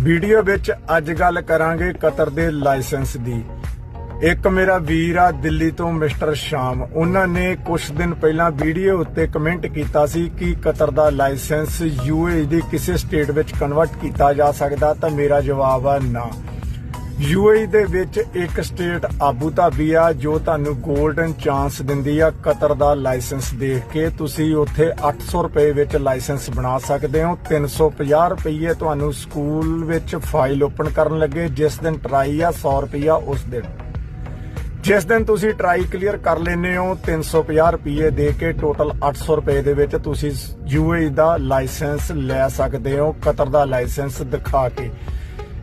Video ਵਿੱਚ ਅੱਜ ਗੱਲ ਕਰਾਂਗੇ ਕਤਰ ਦੇ ਲਾਇਸੈਂਸ ਦੀ। ਇੱਕ ਮੇਰਾ ਵੀਰ ਆ ਦਿੱਲੀ ਤੋਂ ਮਿਸਟਰ ਸ਼ਾਮ। ਉਹਨਾਂ ਨੇ ਕੁਝ ਦਿਨ ਪਹਿਲਾਂ ਵੀਡੀਓ ਉੱਤੇ ਕਮੈਂਟ ਕੀਤਾ ਸੀ ਕਿ ਕਤਰ ਦਾ ਲਾਇਸੈਂਸ ਯੂਏ ਦੀ ਕਿਸੇ ਸਟੇਟ ਵਿੱਚ ਕਨਵਰਟ ਕੀਤਾ ਜਾ ਸਕਦਾ ਤਾਂ ਮੇਰਾ ਜਵਾਬ ਆ ਨਾ। ਯੂਏਈ ਦੇ ਵਿੱਚ ਇੱਕ ਸਟੇਟ ਆਬੂ ਧਾਬੀ ਆ, ਜੋ ਤੁਹਾਨੂੰ 골ਡਨ ਚਾਂਸ ਦਿੰਦੀ ਆ ਕਤਰ ਦਾ ਲਾਇਸੈਂਸ ਦੇਖ ਕੇ। ਤੁਸੀਂ ਉੱਥੇ 800 ਰੁਪਏ ਵਿੱਚ ਲਾਇਸੈਂਸ ਬਣਾ ਸਕਦੇ ਹੋ। 350 ਰੁਪਏ ਤੁਹਾਨੂੰ ਸਕੂਲ ਵਿੱਚ ਫਾਈਲ ਓਪਨ ਕਰਨ ਲੱਗੇ। ਜਿਸ ਦਿਨ ਟਰਾਈ ਆ 100 ਰੁਪਿਆ ਉਸ ਦਿਨ। ਜਿਸ ਦਿਨ ਤੁਸੀਂ ਟਰਾਈ ਕਲੀਅਰ ਕਰ ਲੈਨੇ ਹੋ 350 ਰੁਪਏ ਦੇ ਕੇ ਟੋਟਲ 800 ਰੁਪਏ ਦੇ ਵਿੱਚ ਤੁਸੀਂ ਯੂਏਈ ਦਾ ਲਾਇਸੈਂਸ ਲੈ ਸਕਦੇ ਹੋ, ਕਤਰ ਦਾ ਲਾਇਸੈਂਸ ਦਿਖਾ ਕੇ।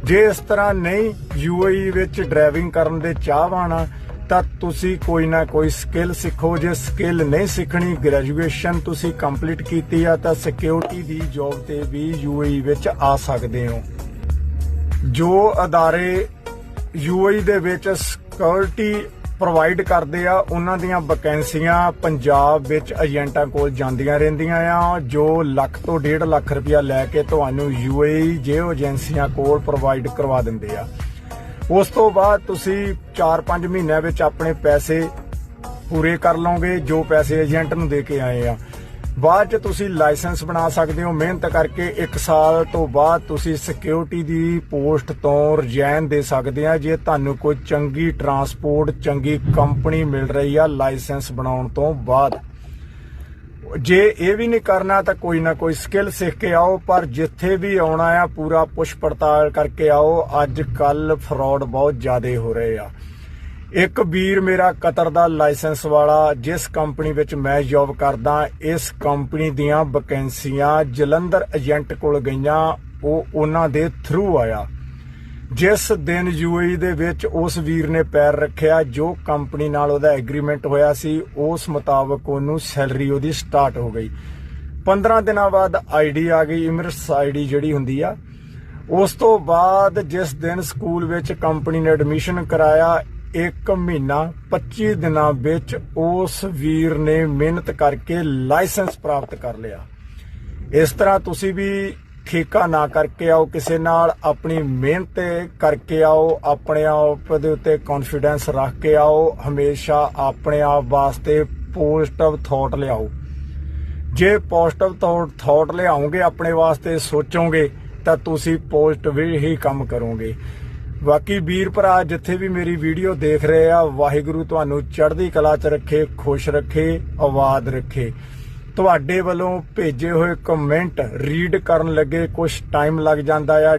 ਜੇ ਇਸ ਤਰ੍ਹਾਂ ਨਹੀਂ ਯੂਏਈ ਵਿੱਚ ਡਰਾਈਵਿੰਗ ਕਰਨ ਦੇ ਚਾਹਵਾਨ ਆ, ਤਾਂ ਤੁਸੀਂ ਕੋਈ ਨਾ ਕੋਈ ਸਕਿੱਲ ਸਿੱਖੋ। ਜੇ ਸਕਿੱਲ ਨਹੀਂ ਸਿੱਖਣੀ ਗ੍ਰੈਜੂਏਸ਼ਨ ਤੁਸੀਂ ਕੰਪਲੀਟ ਕੀਤੀ ਆ, ਤਾਂ ਸਿਕਿਉਰਿਟੀ ਦੀ ਜੌਬ ਤੇ ਵੀ ਯੂਏਈ ਵਿੱਚ ਆ ਸਕਦੇ ਹੋ। ਜੋ ਅਦਾਰੇ ਯੂਏਈ ਦੇ ਵਿੱਚ ਸਿਕਿਉਰਿਟੀ ਪ੍ਰੋਵਾਈਡ ਕਰਦੇ ਆ, ਉਹਨਾਂ ਦੀਆਂ ਵੈਕੈਂਸੀਆਂ ਪੰਜਾਬ ਵਿੱਚ ਏਜੰਟਾਂ ਕੋਲ ਜਾਂਦੀਆਂ ਰਹਿੰਦੀਆਂ ਆ, ਜੋ ਲੱਖ ਤੋਂ 1.5 ਲੱਖ ਰੁਪਇਆ ਲੈ ਕੇ ਤੁਹਾਨੂੰ ਯੂਏਈ ਜਿਓ ਏਜੰਸੀਆਂ ਕੋਲ ਪ੍ਰੋਵਾਈਡ ਕਰਵਾ ਦਿੰਦੇ ਆ। ਉਸ ਤੋਂ ਬਾਅਦ ਤੁਸੀਂ 4-5 ਮਹੀਨਿਆਂ ਵਿੱਚ ਆਪਣੇ ਪੈਸੇ ਪੂਰੇ ਕਰ ਲਓਗੇ, ਜੋ ਪੈਸੇ ਏਜੰਟ ਨੂੰ ਦੇ ਕੇ ਆਏ ਆ। ਬਾਅਦ ਚ ਤੁਸੀਂ ਲਾਇਸੈਂਸ ਬਣਾ ਸਕਦੇ ਹੋ ਮਿਹਨਤ ਕਰਕੇ 1 ਸਾਲ ਤੋਂ ਬਾਅਦ ਤੁਸੀਂ ਸਿਕਿਉਰਿਟੀ ਦੀ ਪੋਸਟ ਤੋਂ ਰਿਜ਼ਾਈਨ ਦੇ ਸਕਦੇ ਆ। ਜੇ ਤੁਹਾਨੂੰ ਕੋਈ ਚੰਗੀ ਟਰਾਂਸਪੋਰਟ ਚੰਗੀ ਕੰਪਨੀ ਮਿਲ ਰਹੀ ਆ ਲਾਇਸੈਂਸ ਬਣਾਉਣ ਤੋਂ ਬਾਅਦ। ਜੇ ਇਹ ਵੀ ਨਹੀਂ ਕਰਨਾ ਤਾਂ ਕੋਈ ਨਾ ਕੋਈ ਸਕਿੱਲ ਸਿੱਖ ਕੇ ਆਓ, ਪਰ ਜਿੱਥੇ ਵੀ ਆਉਣਾ ਆ, ਪੂਰਾ ਪੁੱਛ ਪੜਤਾਲ ਕਰਕੇ ਆਓ। ਅੱਜ ਕੱਲ ਫਰਾਡ ਬਹੁਤ ਜ਼ਿਆਦਾ ਹੋ ਰਹੇ ਆ। ਇੱਕ ਵੀਰ ਮੇਰਾ ਕਤਰ ਦਾ ਲਾਇਸੈਂਸ ਵਾਲਾ, ਜਿਸ ਕੰਪਨੀ ਵਿੱਚ ਮੈਂ ਜੌਬ ਕਰਦਾ, ਇਸ ਕੰਪਨੀ ਦੀਆਂ ਵੈਕੈਂਸੀਆਂ ਜਲੰਧਰ ਏਜੰਟ ਕੋਲ ਗਈਆਂ, ਉਹ ਉਹਨਾਂ ਦੇ ਥਰੂ ਆਇਆ। ਜਿਸ ਦਿਨ ਯੂਏਈ ਦੇ ਵਿੱਚ ਉਸ ਵੀਰ ਨੇ ਪੈਰ ਰੱਖਿਆ, ਜੋ ਕੰਪਨੀ ਨਾਲ ਉਹਦਾ ਐਗਰੀਮੈਂਟ ਹੋਇਆ ਸੀ, ਉਸ ਮੁਤਾਬਕ ਉਹਨੂੰ ਸੈਲਰੀ ਉਹਦੀ ਸਟਾਰਟ ਹੋ ਗਈ। 15 ਦਿਨਾਂ ਬਾਅਦ ਆਈਡੀ ਆ ਗਈ ਇਮਰਸ ਆਈਡੀ ਜਿਹੜੀ ਹੁੰਦੀ ਆ। ਉਸ ਤੋਂ ਬਾਅਦ ਜਿਸ ਦਿਨ ਸਕੂਲ ਵਿੱਚ ਕੰਪਨੀ ਨੇ ਐਡਮਿਸ਼ਨ ਕਰਾਇਆ ਇੱਕ ਮਹੀਨਾ 25 ਦਿਨਾਂ ਵਿੱਚ ਉਸ ਵੀਰ ਨੇ ਮਿਹਨਤ ਕਰਕੇ ਲਾਇਸੈਂਸ ਪ੍ਰਾਪਤ ਕਰ ਲਿਆ। ਇਸ ਤਰ੍ਹਾਂ ਤੁਸੀਂ ਵੀ ਠੇਕਾ ਨਾ ਕਰਕੇ ਆਓ, ਕਿਸੇ ਨਾਲ ਆਪਣੀ ਮਿਹਨਤ ਕਰਕੇ ਆਓ, ਆਪਣੇ ਆਪ ਦੇ ਉੱਤੇ ਕੌਨਫੀਡੈਂਸ ਰੱਖ ਕੇ ਆਓ, ਹਮੇਸ਼ਾ ਆਪਣੇ ਆਪ ਵਾਸਤੇ ਪੋਜ਼ਿਟਿਵ ਥਾਟ ਲਿਆਓ। ਜੇ ਪੋਜ਼ਿਟਿਵ ਥਾਟ ਲਿਆਓਗੇ, ਆਪਣੇ ਵਾਸਤੇ ਸੋਚੋਗੇ, ਤਾਂ ਤੁਸੀਂ ਪੋਜ਼ਿਟਿਵ ਹੀ ਕੰਮ ਕਰੋਗੇ। ਬਾਕੀ ਵੀਰ ਭਰਾ, ਜਿੱਥੇ ਵੀ ਮੇਰੀ ਵੀਡੀਓ ਦੇਖ ਰਹੇ ਆ, ਵਾਹਿਗੁਰੂ ਤੁਹਾਨੂੰ ਚੜ੍ਹਦੀ ਕਲਾ 'ਚ ਰੱਖੇ, ਖੁਸ਼ ਰੱਖੇ ਆਵਾਜ਼ ਰੱਖੇ। ਤੁਹਾਡੇ ਵੱਲੋਂ ਭੇਜੇ ਹੋਏ ਕਮੈਂਟ ਰੀਡ ਕਰਨ ਲੱਗੇ ਕੁਝ ਟਾਈਮ ਲੱਗ ਜਾਂਦਾ ਆ।